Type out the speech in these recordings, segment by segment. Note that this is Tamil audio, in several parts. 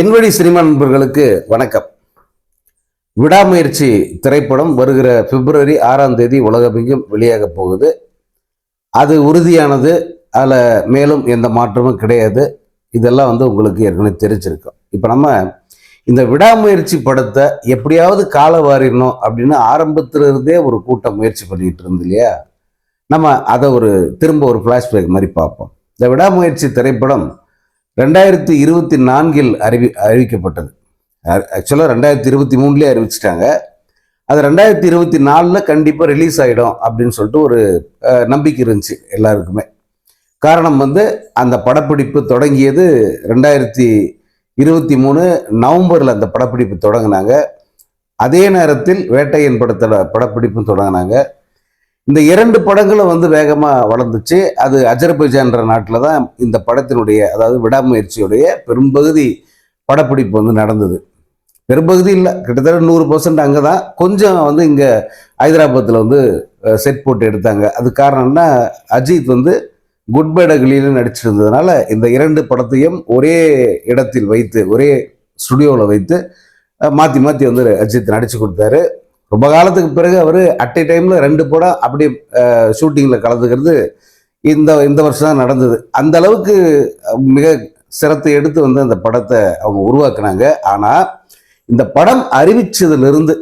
என்வழி சினிமா நண்பர்களுக்கு வணக்கம். விடாமுயற்சி திரைப்படம் வருகிற பிப்ரவரி ஆறாம் தேதி உலகமெங்கும் வெளியாக போகுது. அது உறுதியானது அதில் மேலும் எந்த மாற்றமும் கிடையாது. இதெல்லாம் வந்து உங்களுக்கு ஏற்கனவே தெரிஞ்சிருக்கும். இப்போ நம்ம இந்த விடாமுயற்சி படத்தை எப்படியாவது கால வாரிடணும் அப்படின்னு ஆரம்பத்திலிருந்தே ஒரு கூட்டம் முயற்சி பண்ணிக்கிட்டு இருந்து இல்லையா? நம்ம அதை ஒரு திரும்ப ஒரு ஃப்ளாஷ்பேக் மாதிரி பார்ப்போம். இந்த விடாமுயற்சி திரைப்படம் ரெண்டாயிரத்தி இருபத்தி நான்கில் அறிவி அறிவிக்கப்பட்டது. ஆக்சுவலாக ரெண்டாயிரத்தி இருபத்தி மூணுலேயே அறிவிச்சிட்டாங்க. அது ரெண்டாயிரத்தி இருபத்தி நாலில் கண்டிப்பாக ரிலீஸ் ஆகிடும் அப்படின்னு சொல்லிட்டு ஒரு நம்பிக்கை இருந்துச்சு எல்லாருக்குமே. காரணம் வந்து அந்த படப்பிடிப்பு தொடங்கியது ரெண்டாயிரத்தி இருபத்தி மூணு நவம்பரில் அந்த படப்பிடிப்பு தொடங்கினாங்க. அதே நேரத்தில் வேட்டையன் படத்தோட படப்பிடிப்பும் தொடங்கினாங்க. இந்த இரண்டு படங்களும் வந்து வேகமாக வளர்ந்துச்சு. அது அஜர்பைஜான்ற நாட்டில் தான் இந்த படத்தினுடைய அதாவது விடாமுயற்சியுடைய பெரும்பகுதி படப்பிடிப்பு வந்து நடந்தது. பெரும்பகுதி இல்லை கிட்டத்தட்ட நூறு பர்சன்ட் அங்கே தான் கொஞ்சம் வந்து இங்கே ஹைதராபாத்தில் வந்து செட் போட்டு எடுத்தாங்க. அது காரணம்னா அஜித் வந்து குட் பை டகிலின்னு நடிச்சிருந்ததுனால இந்த இரண்டு படத்தையும் ஒரே இடத்தில் வைத்து ஒரே ஸ்டுடியோவில் வைத்து மாற்றி மாற்றி வந்து அஜித் நடித்து கொடுத்தாரு. ரொம்ப காலத்துக்கு பிறகு அவர் அட் எ டைமில் ரெண்டு படம் அப்படியே ஷூட்டிங்கில் கலந்துக்கிறது இந்த இந்த வருஷம் தான் நடந்தது. அந்த அளவுக்கு மிக சிரத்தை எடுத்து வந்து அந்த படத்தை அவங்க உருவாக்குனாங்க. ஆனால் இந்த படம் அறிவிச்சதுலேருந்து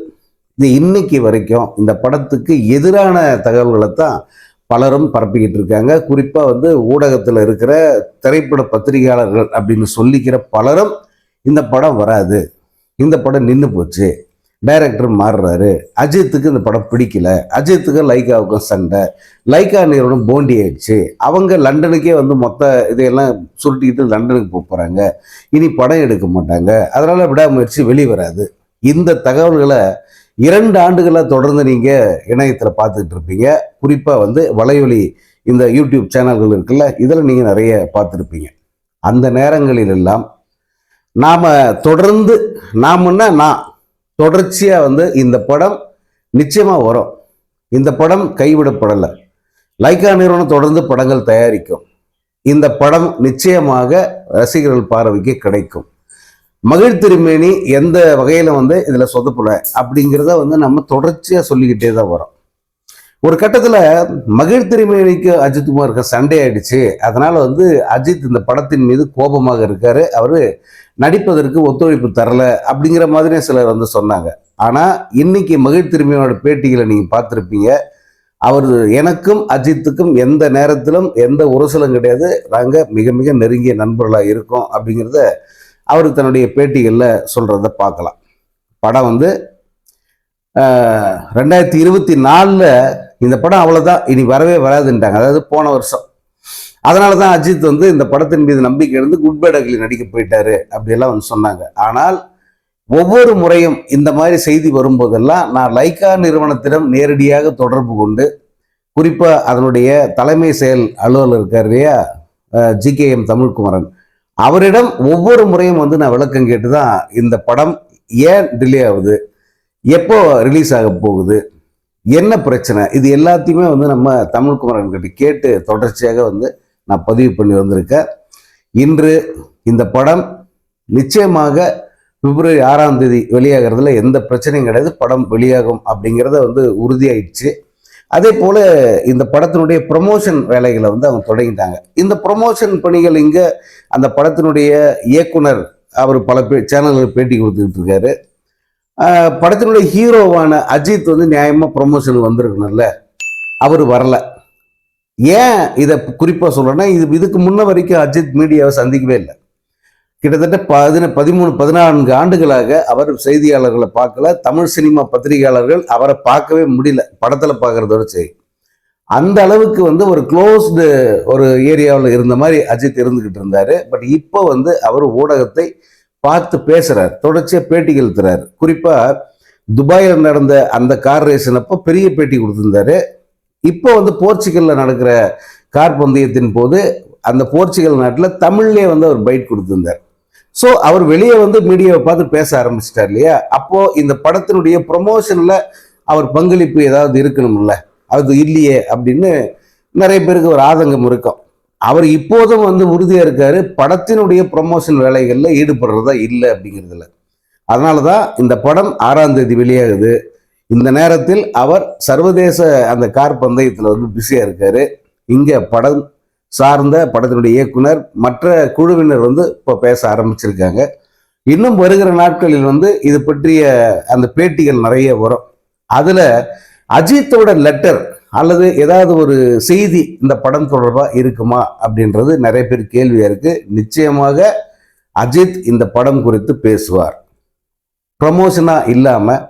இது இன்னைக்கு வரைக்கும் இந்த படத்துக்கு எதிரான தகவல்களை தான் பலரும் பரப்பிக்கிட்டு இருக்காங்க. குறிப்பாக வந்து ஊடகத்தில் இருக்கிற திரைப்பட பத்திரிகையாளர்கள் அப்படின்னு சொல்லிக்கிற பலரும் இந்த படம் வராது. இந்த படம் நின்று போச்சு. டைரக்டர் மாறுறாரு. அஜித்துக்கு இந்த படம் பிடிக்கல. அஜித்துக்கும் லைக்காவுக்கும் சண்டை. லைக்கா நிறுவனம் போண்டி ஆயிடுச்சு. அவங்க லண்டனுக்கே வந்து மொத்த இதையெல்லாம் சுருட்டிக்கிட்டு லண்டனுக்கு போக போகிறாங்க இனி படம் எடுக்க மாட்டாங்க. அதனால் விடாமுயற்சி வெளிவராது. இந்த தகவல்களை இரண்டு ஆண்டுகளாக தொடர்ந்து நீங்கள் இணையத்தில் பார்த்துக்கிட்டு இருப்பீங்க. குறிப்பாக வந்து வலையொலி இந்த யூடியூப் சேனல்கள் இருக்குல்ல இதில் நீங்கள் நிறைய பார்த்துருப்பீங்க. அந்த நேரங்களிலெல்லாம் நாம் தொடர்ந்து நாமன்னா நான் தொடர்ச்சியாக வந்து இந்த படம் நிச்சயமாக வரும். இந்த படம் கைவிடப்படலை. லைக்கா நிறுவனம் தொடர்ந்து படங்கள் தயாரிக்கும். இந்த படம் நிச்சயமாக ரசிகர்கள் பார்வைக்கு கிடைக்கும். மகிழ் திருமேனி எந்த வகையில் வந்து இதில் சொதப்பலை அப்படிங்கிறத வந்து நம்ம தொடர்ச்சியாக சொல்லிக்கிட்டே தான் வரோம். ஒரு கட்டத்தில் மகிழ் திருமேனிக்கு அஜித்குமாருக்கு சண்டை ஆயிடுச்சு. அதனால் வந்து அஜித் இந்த படத்தின் மீது கோபமாக இருக்கார். அவர் நடிப்பதற்கு ஒத்துழைப்பு தரல அப்படிங்கிற மாதிரி சிலர் வந்து சொன்னாங்க. ஆனால் இன்னைக்கு மகிழ் திருமணியோட பேட்டிகளை நீங்கள் பார்த்துருப்பீங்க. அவர் எனக்கும் அஜித்துக்கும் எந்த நேரத்திலும் எந்த உரசலும் கிடையாது. நாங்கள் மிக மிக நெருங்கிய நண்பர்களாக இருக்கோம் அப்படிங்கிறத அவர் தன்னுடைய பேட்டிகளில் சொல்கிறத பார்க்கலாம். படம் வந்து ரெண்டாயிரத்தி இருபத்தி நாலில் இந்த படம் அவ்வளோதான் இனி வரவே வராதுன்ட்டாங்க. அதாவது போன வருஷம். அதனால தான் அஜித் வந்து இந்த படத்தின் மீது நம்பிக்கை இருந்து குட் பை நடிக்க போயிட்டாரு அப்படியெல்லாம் வந்து சொன்னாங்க. ஆனால் ஒவ்வொரு முறையும் இந்த மாதிரி செய்தி வரும்போதெல்லாம் நான் லைக்கா நிறுவனத்திடம் நேரடியாக தொடர்பு கொண்டு குறிப்பாக அதனுடைய தலைமை செயல் அலுவலர் இருக்கார் இல்லையா? ஜிகேஎம் தமிழ்குமரன். அவரிடம் ஒவ்வொரு முறையும் வந்து நான் விளக்கம் கேட்டு தான் இந்த படம் ஏன் டிலே ஆகுது? எப்போ ரிலீஸ் ஆக போகுது? என்ன பிரச்சனை? இது எல்லாத்தையுமே வந்து நம்ம தமிழ்குமரன் கிட்ட கேட்டு தொடர்ச்சியாக வந்து நான் பதிவு பண்ணி வந்திருக்கேன். இன்று இந்த படம் நிச்சயமாக பிப்ரவரி ஆறாம் தேதி வெளியாகிறதுல எந்த பிரச்சனையும் கிடையாது. படம் வெளியாகும் அப்படிங்கிறத வந்து உறுதியாயிடுச்சு. அதே போல் இந்த படத்தினுடைய ப்ரொமோஷன் வேலைகளை வந்து அவங்க தொடங்கிட்டாங்க. இந்த ப்ரொமோஷன் பணிகள் இங்கே அந்த படத்தினுடைய இயக்குனர் அவர் பல பே சேனல்கள் பேட்டி கொடுத்துக்கிட்டு இருக்காரு. படத்தினுடைய ஹீரோவான அஜித் வந்து நியாயமாக ப்ரொமோஷன் வந்திருக்கணும்ல அவர் வரல. ஏன் இதை குறிப்பாக சொல்கிறேன்னா இது இதுக்கு முன்ன வரைக்கும் அஜித் மீடியாவை சந்திக்கவே இல்லை. கிட்டத்தட்ட பதின பதிமூணு பதினான்கு ஆண்டுகளாக அவர் செய்தியாளர்களை பார்க்கல தமிழ் சினிமா பத்திரிகையாளர்கள் அவரை பார்க்கவே முடியல படத்தில் பார்க்குறதோட சரி. அந்த அளவுக்கு வந்து ஒரு க்ளோஸ்டு ஒரு ஏரியாவில் இருந்த மாதிரி அஜித் இருந்துக்கிட்டு இருந்தார். பட் இப்போ வந்து அவர் ஊடகத்தை பார்த்து பேசுகிறார் தொடர்ச்சியாக பேட்டி தரார் குறிப்பாக துபாயில் நடந்த அந்த கார் ரேஸினப்போ அப்போ பெரிய பேட்டி கொடுத்துருந்தாரு. இப்போ வந்து போர்ச்சுகலில் நடக்கிற கார் பந்தயத்தின் போது அந்த போர்ச்சுகல் நாட்டில் தமிழ்லேயே வந்து அவர் பைட் கொடுத்துருந்தார். ஸோ அவர் வெளியே வந்து மீடியாவை பார்த்து பேச ஆரம்பிச்சிட்டார் இல்லையா? அப்போது இந்த படத்தினுடைய ப்ரொமோஷனில் அவர் பங்களிப்பு ஏதாவது இருக்கணும்ல? அது இல்லையே அப்படின்னு நிறைய பேருக்கு ஒரு ஆதங்கம் இருக்கும். அவர் இப்போதும் வந்து உறுதியாக இருக்காரு. படத்தினுடைய ப்ரொமோஷன் வேலைகளில் ஈடுபடுறதா இல்லை அப்படிங்கிறதுல. அதனால தான் இந்த படம் ஆறாம் தேதி வெளியாகுது. இந்த நேரத்தில் அவர் சர்வதேச அந்த கார் பந்தயத்தில் வந்து பிஸியாக இருக்காரு. இங்கே படம் சார்ந்த படத்தினுடைய இயக்குனர் மற்ற குழுவினர் வந்து இப்போ பேச ஆரம்பிச்சிருக்காங்க. இன்னும் வருகிற நாட்களில் வந்து இது பற்றிய அந்த பேட்டிகள் நிறைய வரும். அதில் அஜித்தோட லெட்டர் அல்லது ஏதாவது ஒரு செய்தி இந்த படம் தொடர்பாக இருக்குமா அப்படின்றது நிறைய பேர் கேள்வியாக இருக்குது நிச்சயமாக அஜித் இந்த படம் குறித்து பேசுவார். ப்ரமோஷனாக இல்லாமல்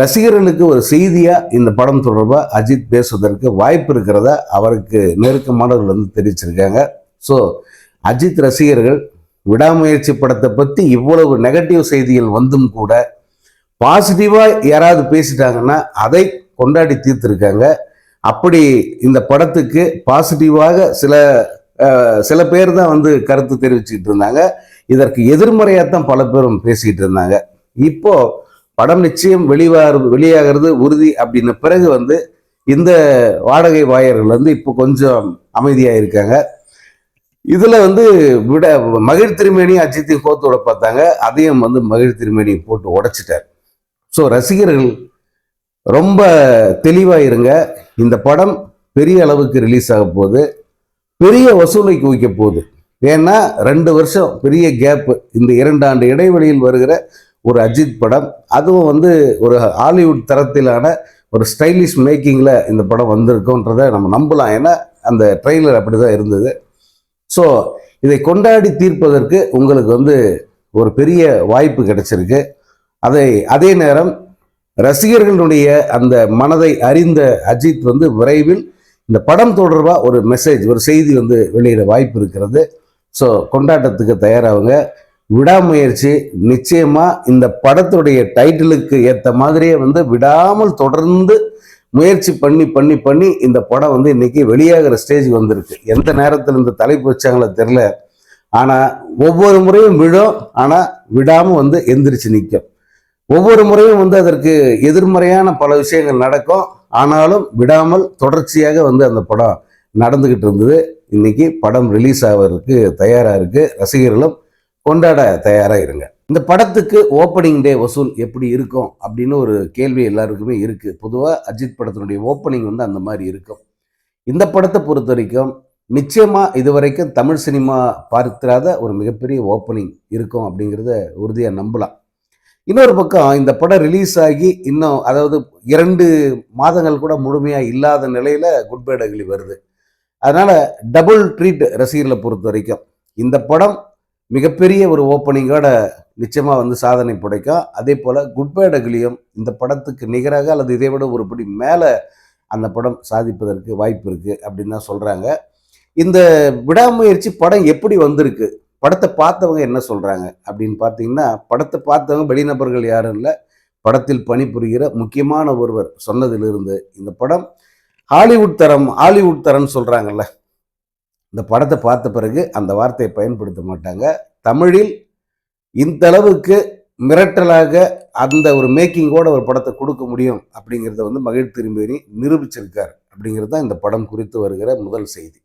ரசிகர்களுக்கு ஒரு செய்தியாக இந்த படம் தொடர்பாக அஜித் பேசுவதற்கு வாய்ப்பு இருக்கிறத அவருக்கு நெருக்கமானவர்கள் வந்து தெரிவிச்சிருக்காங்க. ஸோ அஜித் ரசிகர்கள் விடாமுயற்சி படத்தை பற்றி இவ்வளவு நெகட்டிவ் செய்திகள் வந்தும் கூட பாசிட்டிவாக யாராவது பேசிட்டாங்கன்னா அதை கொண்டாடி தீர்த்துருக்காங்க. அப்படி இந்த படத்துக்கு பாசிட்டிவாக சில சில பேர் தான் வந்து கருத்து தெரிவிச்சுக்கிட்டு இருந்தாங்க. இதற்கு எதிர்மறையாக தான் பல பேரும் பேசிக்கிட்டு இருந்தாங்க. இப்போ படம் நிச்சயம் வெளிவாரு வெளியாகிறது உறுதி அப்படின்ன பிறகு வந்து இந்த வாடகை வாயர்கள் வந்து இப்போ கொஞ்சம் அமைதியாக இருக்காங்க. இதில் வந்து விட மகிழ் திருமேனி அஜித்தையும் கோத்து விட பார்த்தாங்க. அதையும் வந்து மகிழ் திருமேனி போட்டு உடைச்சிட்டார். ஸோ ரசிகர்கள் ரொம்ப தெளிவாக இருங்க இந்த படம் பெரிய அளவுக்கு ரிலீஸ் ஆக போகுது. பெரிய வசூலை குவிக்க போகுது. ஏன்னா ரெண்டு வருஷம் பெரிய கேப்பு இந்த இரண்டு ஆண்டு இடைவெளியில் வருகிற ஒரு அஜித் படம். அதுவும் வந்து ஒரு ஹாலிவுட் தரத்திலான ஒரு ஸ்டைலிஷ் மேக்கிங்கில் இந்த படம் வந்திருக்குன்றதை நம்ம நம்பலாம். ஏன்னா அந்த ட்ரெய்லர் அப்படி தான் இருந்தது. ஸோ இதை கொண்டாடி தீர்ப்பதற்கு உங்களுக்கு வந்து ஒரு பெரிய வாய்ப்பு கிடைச்சிருக்கு. அதை அதே நேரம் ரசிகர்களுடைய அந்த மனதை அறிந்த அஜித் வந்து விரைவில் இந்த படம் தொடர்பாக ஒரு மெசேஜ் ஒரு செய்தி வந்து வெளியிட வாய்ப்பு இருக்கிறது. ஸோ கொண்டாட்டத்துக்கு தயாராகுங்க விடாமுயற்சி நிச்சயமாக இந்த படத்துடைய டைட்டிலுக்கு ஏற்ற மாதிரியே வந்து விடாமல் தொடர்ந்து முயற்சி பண்ணி பண்ணி பண்ணி இந்த படம் வந்து இன்னைக்கு வெளியாகிற ஸ்டேஜுக்கு வந்திருக்கு. எந்த நேரத்தில் இந்த தலைப்பு வச்சாங்களோ தெரில ஆனால் ஒவ்வொரு முறையும் விழும். ஆனால் விடாமல் வந்து எந்திரிச்சு நிற்கும் ஒவ்வொரு முறையும் வந்து அதற்கு எதிர்மறையான பல விஷயங்கள் நடக்கும். ஆனாலும் விடாமல் தொடர்ச்சியாக வந்து அந்த படம் நடந்துக்கிட்டு இருந்தது. இன்னைக்கு படம் ரிலீஸ் ஆகிறதுக்கு தயாராக இருக்குது ரசிகர்களும் கொண்டாட தயாராக இருங்க. இந்த படத்துக்கு ஓப்பனிங் டே வசூல் எப்படி இருக்கும் அப்படின்னு ஒரு கேள்வி எல்லாருக்குமே இருக்குது பொதுவாக அஜித் படத்தினுடைய ஓப்பனிங் வந்து அந்த மாதிரி இருக்கும். இந்த படத்தை பொறுத்த வரைக்கும் நிச்சயமா இதுவரைக்கும் தமிழ் சினிமா பார்த்திராத ஒரு மிகப்பெரிய ஓப்பனிங் இருக்கும் அப்படிங்கிறத உறுதியாக நம்பலாம். இன்னொரு பக்கம் இந்த படம் ரிலீஸ் ஆகி இன்னும் அதாவது இரண்டு மாதங்கள் கூட முழுமையாக இல்லாத நிலையில் குட் பை டகிலி வருது. அதனால் டபுள் ட்ரீட் ரசிகர்களை பொறுத்த வரைக்கும் இந்த படம் மிகப்பெரிய ஒரு ஓப்பனிங்கோட நிச்சயமாக வந்து சாதனை படைக்கும். அதே போல் குட் பை டகிலியும் இந்த படத்துக்கு நிகராக அல்லது இதை விட ஒரு படி மேலே அந்த படம் சாதிப்பதற்கு வாய்ப்பு இருக்குது அப்படின்னு தான் சொல்கிறாங்க இந்த விடாமுயற்சி படம் எப்படி வந்திருக்கு? படத்தை பார்த்தவங்க என்ன சொல்கிறாங்க அப்படின்னு பார்த்தீங்கன்னா படத்தை பார்த்தவங்க வெளிநபர்கள் யாரும் இல்லை. படத்தில் பணிபுரிகிற முக்கியமான ஒருவர் சொன்னதிலிருந்து இந்த படம் ஹாலிவுட் தரம் ஹாலிவுட் தரம்னு சொல்கிறாங்கல்ல இந்த படத்தை பார்த்த பிறகு அந்த வார்த்தையை பயன்படுத்த மாட்டாங்க. தமிழில் இந்த அளவுக்கு மிரட்டலாக அந்த ஒரு மேக்கிங்கோட ஒரு படத்தை கொடுக்க முடியும் அப்படிங்கிறத வந்து மகிழ் திரும்பேரி நிரூபிச்சிருக்கார் அப்படிங்கிறது தான் இந்த படம் குறித்து வருகிற முதல் செய்தி.